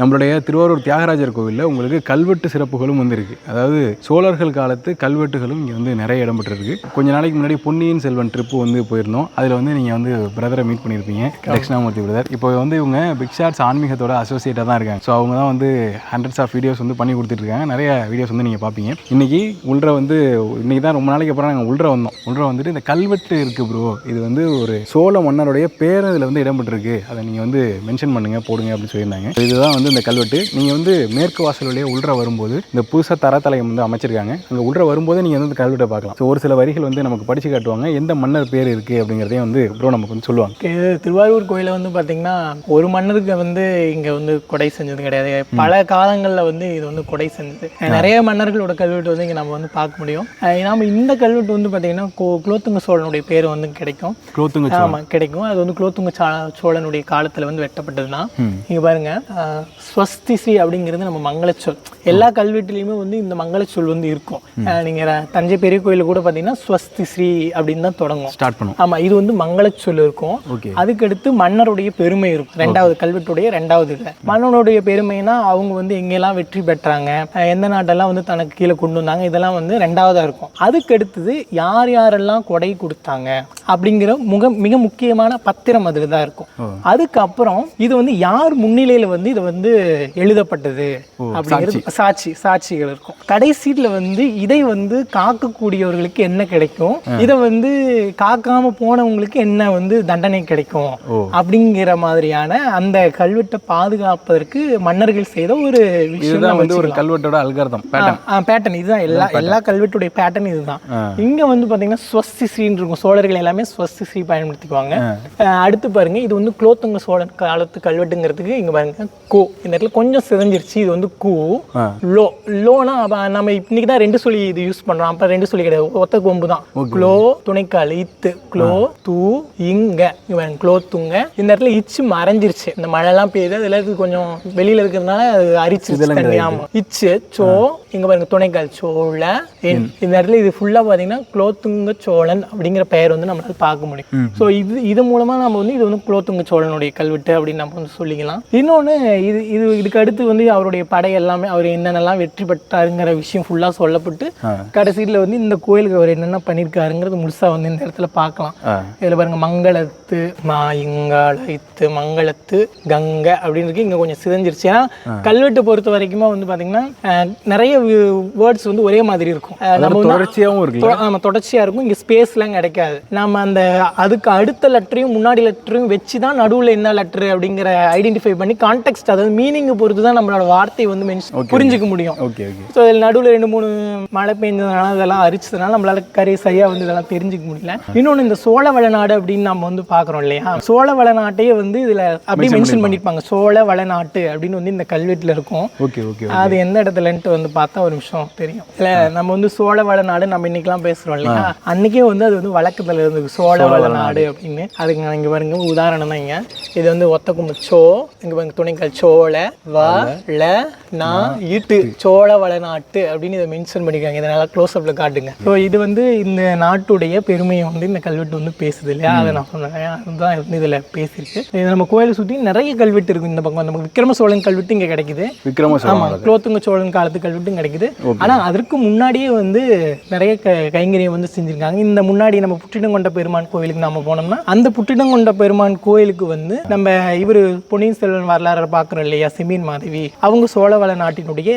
நம்மளுடைய திருவாரூர் தியாகராஜர் கோவிலில் உங்களுக்கு கல்வெட்டு சிறப்புகளும் வந்து இருக்குது அதாவது சோழர்கள் காலத்து கல்வெட்டுகளும் இங்கே வந்து நிறைய இடம்பெற்றிருக்கு கொஞ்ச நாளைக்கு முன்னாடி பொன்னியின் செல்வன் ட்ரிப்பு வந்து போயிருந்தோம். அதில் வந்து நீங்கள் வந்து பிரதரை மீட் பண்ணியிருப்பீங்க தட்சிணாமூர்த்தி பிரதர் இப்போ வந்து இவங்க பிக்சார்ஸ் ஆன்மீகத்தோட அசோசியேட்டாக தான் இருக்காங்க. ஸோ அவங்க தான் வந்து ஹண்ட்ரட்ஸ் ஆஃப் வீடியோஸ் வந்து பண்ணி கொடுத்துட்ருக்காங்க நிறைய வீடியோஸ் வந்து நீங்கள் பார்ப்பீங்க இன்னைக்கு உள்ற வந்து இன்றைக்கி தான் ரொம்ப நாளைக்கு அப்புறம் நாங்கள் உள்ற வந்தோம். உள்ற வந்துட்டு இந்த கல்வெட்டு இருக்குது ப்ரோ இது வந்து ஒரு சோழ மன்னருடைய பேர் இதில் வந்து இடம்பெற்றிருக்கு. அதை நீங்கள் வந்து மென்ஷன் பண்ணுங்க போடுங்க அப்படின்னு சொல்லியிருந்தாங்க. இதுதான் வந்து இந்த கல்வெட்டு நீங்கள் வந்து மேற்கு வாசல் வழியாக உள்ற வரும்போது இந்த புதுசாக தரத்தலையம் வந்து அமைச்சிருக்காங்க. அங்கே உள்ற வரும்போது நீங்கள் வந்து இந்த கல்வெட்டை பார்க்கலாம். ஸோ ஒரு சில வரிகள் வந்து நமக்கு படித்து காட்டுவாங்க. எந்த மன்னர் பேர் இருக்குது அப்படிங்கிறதையும் வந்து ப்ரோ நமக்கு வந்து சொல்லுவாங்க. இது திருவாரூர் கோயிலை வந்து பார்த்தீங்கன்னா ஒரு மன்னருக்கு வந்து இங்கே வந்து கொடை செஞ்சது கிடையாது. பல காலங்களில் வந்து இது வந்து கொடை செஞ்சது. நிறைய மன்னர்களோட கல்வெட்டு வந்து இங்கே நம்ம வந்து பார்க்க முடியும். நாம இந்த கல்வெட்டு வந்து பார்த்தீங்கன்னா கோ குலோத்துங்க சோழனுடைய பேர் வந்து கிடைக்கும். குலோத்துங்க ஆமாம் கிடைக்கும். அது வந்து குலோத்துங்க சோழனுடைய காலத்தில் வந்து வெட்டப்பட்டதுன்னா இங்க பாருங்க. அஹ், ஸ்வஸ்திஸ்ரீ அப்படிங்கிறது நம்ம மங்களச்சொல். எல்லா கல்வெட்டுலையுமே வந்து இந்த மங்களச்சொல் வந்து இருக்கும். அஹ், நீங்க ர- தஞ்சை பெரிய கோயிலில் கூட பார்த்தீங்கன்னா ஸ்வஸ்திஸ்ரீ அப்படின்னு தான் தொடங்கும். ஸ்டார்ட் பண்ணும். ஆமா இது வந்து மங்களச்சொல் இருக்கும். அதுக்கடுத்து மன்னருடைய பெருமை இருக்கும். ரெண்டாவது கல்வெட்டுடைய ரெண்டாவது இதுல மன்னனுடைய பெருமைனா அவங்க வந்து எங்கெல்லாம் வெற்றி பெற்றாங்க எந்த நாட்டெல்லாம் வந்து தனக்கு கீழே கொண்டு வந்தாங்க இதெல்லாம் வந்து ரெண்டாவதா இருக்கும். அதுக்கு அடுத்தது யார் யாரெல்லாம் கொடை கொடுத்தாங்க அப்படிங்கிற முக மிக முக்கியமான பத்திரம் அதுல தான் இருக்கும் அதுக்கப்புறம் இது வந்து யார் முன்னிலையில வந்து இது வந்து எழுதப்பட்டது அப்படிங்கிறது சாட்சி. சாட்சிகள் இருக்கும். கடைசியில வந்து இதை வந்து காக்கக்கூடியவர்களுக்கு என்ன கிடைக்கும்? இதை வந்து காக்காம போனவங்களுக்கு என்ன வந்து தண்டனை கிடைக்கும்? அப்படிங்கிற மாதிரியான அந்த கல்வெட்டை பாதுகாப்பதற்கு மன்னர்கள் செய்த ஒரு விஷயம் வந்து ஒரு கல்வெட்டோட அல்காரதம் பேட்டர்ன் இதுதான் எல்லா எல்லா கல்வெட்டுடைய பேட்டர்ன் இதுதான். இங்க வந்து பாத்தீங்கன்னா ஸ்வஸ்தி ஸ்ரீன்னு இருக்கும். சோழர்கள் எல்லாமே ஸ்வஸ்தி ஸ்ரீ பயன்படுத்திக்குவாங்க. அடுத்து பாருங்க இது வந்து குலோத்துங்க சோழன் காலத்து கல்வெட்டுங்கிறதுக்கு இங்க பாருங்க கோ. இந்த இடத்துல கொஞ்சம் சிதஞ்சிருச்சு இது வந்து கூ. லோ லோனா நம்ம இன்னைக்கு தான் ரெண்டு சொல்லி இது யூஸ் பண்றோம். அப்ப ரெண்டு சொல்லி கிடையாது. ஒத்த கொம்பு தான். க்ளோ துணைக்கால் இத்து. க்ளோ தூ இங்க. இங்க பாருங்க க்ளோ துங்க இந்த இடத்துல இச்சு மறைஞ்சிருச்சு. இந்த மழைலாம் பெய்யுது. அதுல கொஞ்சம் வெளியில இருக்கிறதுனால அது ஆமா. இச்சு சோ இங்க பாருங்க துணைக்கால் சோழ. இந்த இடத்துல இது ஃபுல்லா பாத்தீங்கன்னா குலோத்துங்க சோழன் அப்படிங்கிற பெயர் வந்து நம்மளால பார்க்க முடியும். சோ இது இது மூலமா நம்ம வந்து இது வந்து குலோத்துங்க சோழனுடைய கல்வெட்டு அப்படின்னு நம்ம வந்து சொல்லிக்கலாம். இன்னொன்னு இது இது இதுக்கு அடுத்து வந்து அவருடைய படை எல்லாமே அவர் என்னென்னலாம் வெற்றி பெற்றாருங்கிற விஷயம் ஃபுல்லா சொல்லப்பட்டு கடைசியில வந்து இந்த கோயிலுக்கு அவர் என்னென்ன பண்ணியிருக்காருங்கிறது முழுசா வந்து இந்த இடத்துல பார்க்கலாம். இதுல பாருங்க மங்களத்து மா இங்காலத்து மங்களத்து கங்கை அப்படின்னு இருக்கு. இங்க கொஞ்சம் சிதைஞ்சிருச்சு. ஏன்னா கல்வெட்டு பொறுத்த வரைக்குமே வந்து பாத்தீங்கன்னா அஹ், நிறைய வேர்ட்ஸ் வந்து ஒரே மாதிரி இருக்கும். நம்ம தொடர்ச்சியாகவும் இருக்கு தொ- ஆமா தொடர்ச்சியா இருக்கும். இங்க ஸ்பேஸ்லாம் கிடைக்காது. நம்ம அந்த அதுக்கு அடுத்த லெட்டரையும் முன்னாடி லெட்டரையும் வச்சு தான் நடுவுல என்ன லெட்டர் அப்படிங்கிற ஐடென்டிஃபை பண்ணி கான்டெக்ட் அதாவது மீனிங் பொறுத்து தான் நம்மளோட வார்த்தை வந்து mention- புரிஞ்சுக்க முடியும். ஓகே ஓகே ஸோ இதில் நடுவில் ரெண்டு மூணு மழை பெஞ்சதுனால இதெல்லாம் அரிச்சதுனால நம்மளால கரை சரியா வந்து இதெல்லாம் தெரிஞ்சுக்க முடியல. இன்னொன்று இந்த சோழ வளநாடு அப்படின்னு நம்ம வந்து பார்க்குறோம் இல்லையா? சோழ வளநாட்டையே வந்து இதில் அப்படியே மென்ஷன் பண்ணியிருப்பாங்க சோழ வளநாட்டு அப்படின்னு வந்து இந்த கல்வெட்டில் இருக்கும். ஓகே ஓகே அது எந்த இடத்துலன்ட்டு வந்து பார்த்தா ஒரு நிமிஷம் தெரியும். இல்ல நம்ம வந்து சோழ வளநாடு நம்ம இன்னைக்கெல்லாம் பேசுறோம் இல்லையா? அன்னைக்கே வந்து அது வந்து வழக்கத்துல இருந்து சோழ வளநாடு அப்படின்னு. அதுக்கு நான் இங்க பாருங்க உதாரணம் தான் இங்க. இது வந்து ஒத்த கும்பு சோ இங்க பாருங்க துணைக்கால் சோழ வ ல நா இட்டு சோழ வளநாட்டு அப்படின்னு இதை மென்ஷன் பண்ணிருக்காங்க இதை நல்லா க்ளோஸ் அப்ல காட்டுங்க. ஸோ இது வந்து இந்த நாட்டுடைய பெருமையை வந்து இந்த கல்வெட்டு வந்து பேசுது இல்லையா? அதை நான் சொன்னேன் அதுதான் இதுல பேசியிருக்கு. இது நம்ம கோயிலை சுத்தி நிறைய கல்வெட்டு இருக்கு இந்த பக்கம். நமக்கு விக்ரம சோழன் கல்வெட்டு இங்க கிடைக்குது. விக்ரம ஆமா சோழன் குலோத்துங்க சோழன் காலத்து கல்வெட்டும் கிடைக்குது. ஆனா அதற்கு முன்னாடியே வந்து நிறைய க கைங்கரியம் வந்து செஞ்சிருக்காங்க. இந்த முன்னாடி நம்ம புற்றிடங்கொண்ட பெருமான் கோயிலுக்கு நம்ம போனோம்னா அந்த புற்றிடங்கொண்ட பெருமான் கோயிலுக்கு வந்து நம்ம இவர் பொன்னியின் செல்வன் வரலாறு பார்க்குறோம் இல்லையா? சிமீன் மாதவி. அவங்க சோழவள நாட்டினுடைய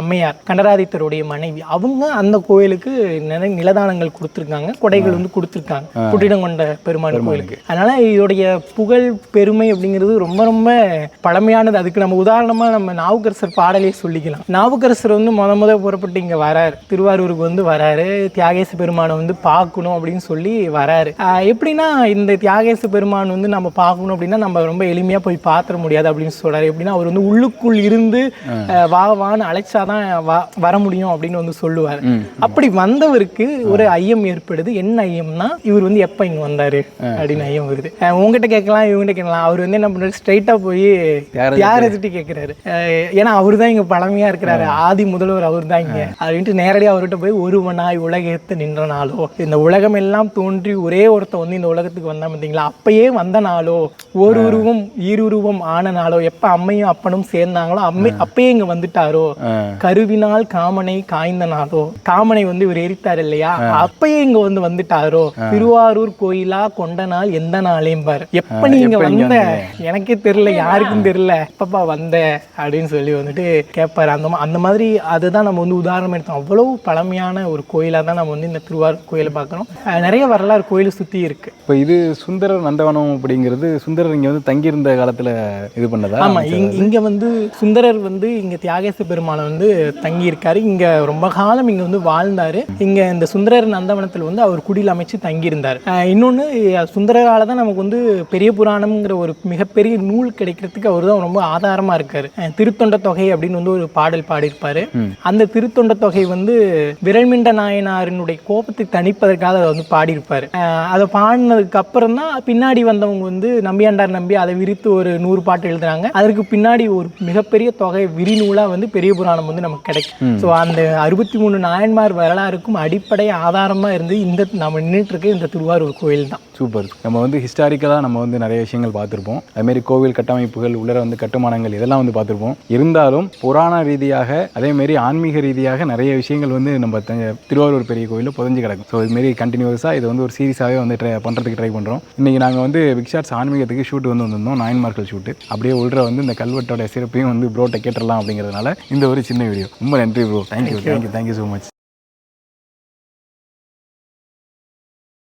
அம்மையார் கண்டராதித்தருடைய மனைவி. அவங்க அந்த கோயிலுக்கு நிறைய நிலதானங்கள் கொடுத்துருக்காங்க. கொடைகள் வந்து கொடுத்துருக்காங்க புற்றிடங்கொண்ட பெருமான் கோயிலுக்கு. அதனால இதோடைய புகழ் பெருமை அப்படிங்கிறது ரொம்ப ரொம்ப பழமையானது. அதுக்கு நம்ம உதாரணமா நம்ம நாவுக்கரசர் பாடலே சொல்லிக்கலாம். நாவுக்கரசர் வந்து முத முத புறப்பட்டு இங்க வராரு. திருவாரூருக்கு வந்து வராரு. தியாகேச பெருமானை வந்து பார்க்கணும் அப்படின்னு சொல்லி வராரு. எப்படின்னா இந்த தியாகேச பெருமான் வந்து நம்ம பார்க்கணும் அப்படின்னா நம்ம ரொம்ப எளிமையா போய் பாத்திர முடியாது அப்படின்னு சொல்றாரு. எப்படின்னா அவர் வந்து உள்ளுக்குள் இருந்து வா வான்னு அழைச்சாதான் வா வர முடியும் அப்படின்னு வந்து சொல்லுவார். அப்படி வந்தவருக்கு ஒரு ஐயம் ஏற்படுது. என்ன ஐயம்னா இவர் வந்து எப்ப இங்க வந்தாரு அப்படின்னு ஐயம் வருது. உங்ககிட்ட கேட்கலாம் இவங்ககிட்ட கேட்கலாம். அவர் வந்து என்ன பண்றாரு? ஸ்ட்ரைட்டா போய் தியாகராஜர்கிட்ட கேட்கிறாரு? ஏன்னா அவர் தான் இங்க பழமையா இருக்கிறாரு. ஆதி முதல்வர் அவர் தான் இங்க அப்படின்ட்டு நேரடியா அவர்கிட்ட போய் ஒருவனாய் உலகத்து நின்ற நாளோ இந்த உலகம் எல்லாம் தோன்றி ஒரே ஒருத்தன் வந்து இந்த உலகத்துக்கு வந்தா பார்த்தீங்களா அப்பயே வந்த நாளோ ஒரு உருவம் ஈருருவம் ஆன நாளோ எப்ப அம்மையும் அப்பனும் சேர்ந்தாங்களோ அம்மை அப்பயே இங்க வந்துட்டாரோ கருவினால் காமனை காய்ந்த நாளோ காமனை வந்து இவர் எரித்தார் இல்லையா? அப்பயே இங்க வந்து வந்துட்டாரோ? திருவாரூர் கோயிலா கொண்ட நாள் எந்த நாளையும் பாரு எப்ப நீங்க வந்த? எனக்கே தெரியல யாருக்கும் தெரியல. எப்பப்பா வந்த? அப்படின்னு சொல்லி வந்துட்டு கேட்பாரு அந்த அந்த மாதிரி அதுதான் நம்ம வந்து உதாரணம் எடுத்தோம். அவ்வளவு பழமையான ஒரு கோயிலா தான் நம்ம வந்து இந்த திருவாரூர் கோயிலை பார்க்கணும் அஹ் நிறைய வரலாறு கோயிலை சுத்தி இருக்கு. இப்போ இது சுந்தரர் நந்தவனம் அப்படிங்கிறது சுந்தரர் இங்கே வந்து தங்கியிருந்த காலத்தில் இது பண்ணதா? ஆமா இங்க இங்க வந்து சுந்தரர் வந்து இங்க தியாகேச பெருமாளை வந்து தங்கி இருக்காரு இங்க ரொம்ப காலம் இங்க வந்து வாழ்ந்தாரு. இங்க இந்த சுந்தரர் நந்தவனத்துல வந்து அவர் குடியில் அமைச்சு தங்கி இருந்தார் இன்னொன்னு அஹ் சுந்தரரால தான் நமக்கு வந்து பெரிய புராணம்ங்கிற ஒரு மிகப்பெரிய நூல் கிடைக்கிறதுக்கு அவர் தான் ரொம்ப ஆதாரமா இருக்காரு. திருத்தொண்ட தொகை அப்படின்னு வந்து ஒரு பாடல் பாடியிருப்பாரு. அந்த திருத்தொண்ட தொகை வந்து விரல்மிண்ட நாயனாரினுடைய கோபத்தை தணிப்பதற்காக அதை வந்து பாடியிருப்பாரு. அதை பாடினதுக்கு அப்புறம் தான் பின்னாடி வந்தவங்க வந்து நம்பியாண்டார் நம்பி அதை விரித்து ஒரு நூறு பாட்டு எழுதுறாங்க. அதற்கு பின்னாடி ஒரு மிகப்பெரிய தொகை விரிநூலா வந்து பெரிய புராணம் வந்து நமக்கு கிடைக்கும். ஸோ அந்த அறுபத்தி மூணு நாயன்மார் வரலாறுக்கும் அடிப்படை ஆதாரமா இருந்து இந்த நம்ம நின்றுட்டு இருக்க இந்த திருவாரூர் கோயில் தான். சூப்பர். நம்ம வந்து ஹிஸ்டாரிக்கலாக நம்ம வந்து நிறைய விஷயங்கள் பார்த்துருப்போம். அதுமாரி கோவில் கட்டமைப்புகள் உள்ளர வந்து கட்டுமானங்கள் இதெல்லாம் வந்து பார்த்துருப்போம். இருந்தாலும் புராண ரீதியாக அதேமாரி ஆன்மீக ரீதியாக நிறைய விஷயங்கள் வந்து நம்ம திருவாரூர் பெரிய கோயிலில் புதஞ்சு கிடக்கும். ஸோ இதுமாரி கண்டினியூஸாக இது வந்து ஒரு சீரியஸாகவே வந்து ட்ரை பண்ணுறதுக்கு ட்ரை பண்ணுறோம் இன்றைக்கி நாங்கள் வந்து பிக் ஷாட்ஸ் ஆன்மீகத்துக்கு ஷூட் வந்து வந்திருந்தோம். நாயன்மார்கள் ஷூட்டு அப்படியே உள்ள வந்து இந்த கல்வெட்டோட சிறப்பையும் வந்து ப்ரோட்ட கேட்டுடலாம் அப்படிங்கிறதுனால இந்த ஒரு சின்ன வீடியோ ரொம்ப நன்றி bro thank you thank you thank you so much